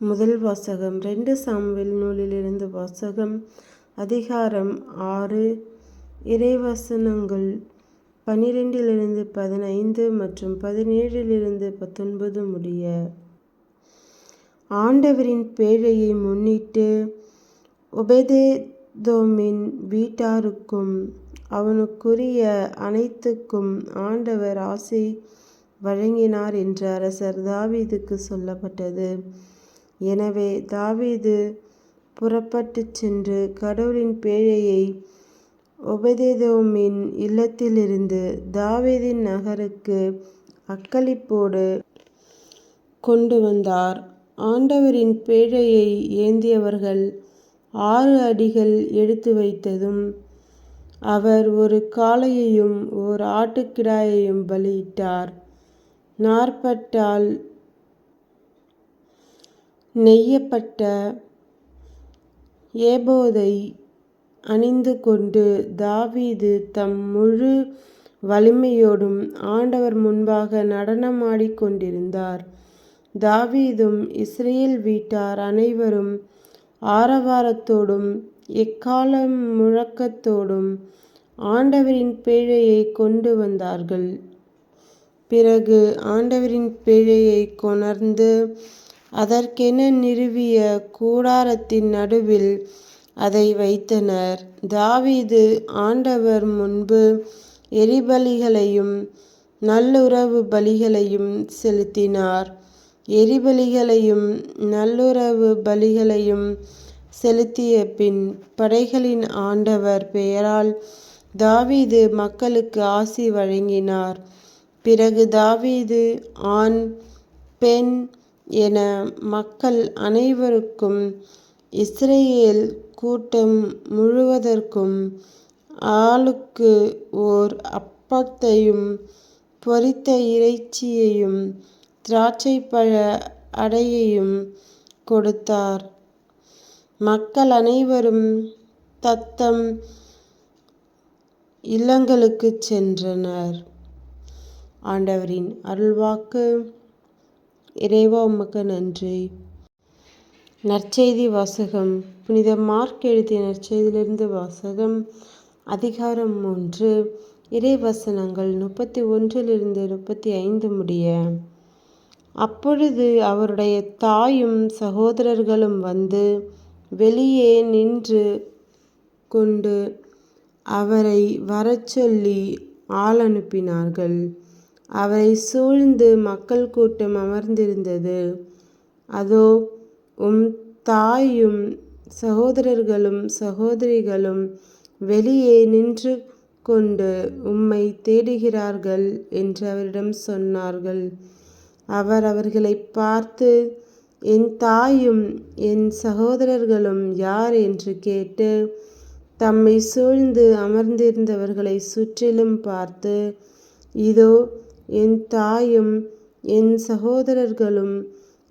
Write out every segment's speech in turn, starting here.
முதல் வாசகம் ரெண்டு சாமுவேல் நூலிலிருந்து வாசகம் அதிகாரம் ஆறு. இறைவசனங்கள் பனிரெண்டிலிருந்து பதினைந்து மற்றும் பதினேழிலிருந்து பத்தொன்பது முடிய. ஆண்டவரின் பேழையை முன்னிட்டு உபதேதோமின் வீட்டாருக்கும் அவனுக்குரிய அனைத்துக்கும் ஆண்டவர் ஆசை வழங்கினார் என்று அரசர் தாவீதுக்கு சொல்லப்பட்டது. எனவே தாவீது புறப்பட்டுச் சென்று கடவுளின் பேழையை ஒபதேதோமின் இல்லத்திலிருந்து தாவீதின் நகருக்கு அக்களிப்போடு கொண்டு வந்தார். ஆண்டவரின் பேழையை ஏந்தியவர்கள் ஆறு அடிகள் எடுத்து வைத்ததும் அவர் ஒரு காளையையும் ஓர் ஆட்டுக்கிடாயையும் பலியிட்டார். நாற்பட்டால் நெய்யப்பட்ட ஏபோதை அணிந்து கொண்டு தாவீது தம் முழு வலிமையோடும் ஆண்டவர் முன்பாக நடனமாடிக்கொண்டிருந்தார் தாவீதும் இஸ்ரேல் வீட்டார் அனைவரும் ஆரவாரத்தோடும் எக்காலம் முழக்கத்தோடும் ஆண்டவரின் பேழையை கொண்டு வந்தார்கள். பிறகு ஆண்டவரின் பேழையை கொணர்ந்து அதற்கென நிறுவிய கூடாரத்தின் நடுவில் அதை வைத்தனர். தாவீது ஆண்டவர் முன்பு எரிபலிகளையும் நல்லுறவு பலிகளையும் செலுத்தினார். எரிபலிகளையும் நல்லுறவு பலிகளையும் செலுத்திய பின் படைகளின் ஆண்டவர் பெயரால் தாவீது மக்களுக்கு ஆசி வழங்கினார். பிறகு தாவீது ஆண் பெண் என மக்கள் அனைவருக்கும் இஸ்ரேல் கூட்டம் முழுவதற்கும் ஆளுக்கு ஓர் அப்பத்தையும் பொரித்த இறைச்சியையும் திராட்சைப்பழ அடையையும் கொடுத்தார். மக்கள் அனைவரும் தத்தம் இல்லங்களுக்குச் சென்றனர். ஆண்டவரின் அருள்வாக்கு. இறைவா உமக்கு நன்றி. நற்செய்தி வாசகம். புனித மார்க் எழுதிய நற்செய்தியிலிருந்து வாசகம். அதிகாரம் மூன்று. இறைவசனங்கள் முப்பத்தி ஒன்றிலிருந்து முப்பத்தி ஐந்து முடிய. அப்பொழுது அவருடைய தாயும் சகோதரர்களும் வந்து வெளியே நின்று கொண்டு அவரை வரச்சொல்லி ஆள் அனுப்பினார்கள். அவரை சூழ்ந்து மக்கள் கூட்டம் அமர்ந்திருந்தது. அதோ உம் தாயும் சகோதரர்களும் சகோதரிகளும் வெளியே நின்று கொண்டு உம்மை தேடுகிறார்கள் என்று அவரிடம் சொன்னார்கள். அவர் அவர்களை பார்த்து என் தாயும் என் சகோதரர்களும் யார்? என்று கேட்டு தம்மை சூழ்ந்து அமர்ந்திருந்தவர்களை சுற்றிலும் பார்த்து இதோ என் தாயும் என் சகோதரர்களும்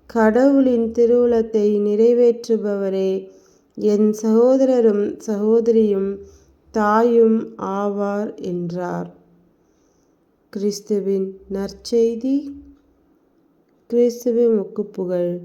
கடவுளின் திருவுளத்தை நிறைவேற்றுபவரே. என் சகோதரரும் சகோதரியும் தாயும் ஆவார் என்றார். கிறிஸ்துவின் நற்செய்தி கிறிஸ்துவ முக்குப்புகழ்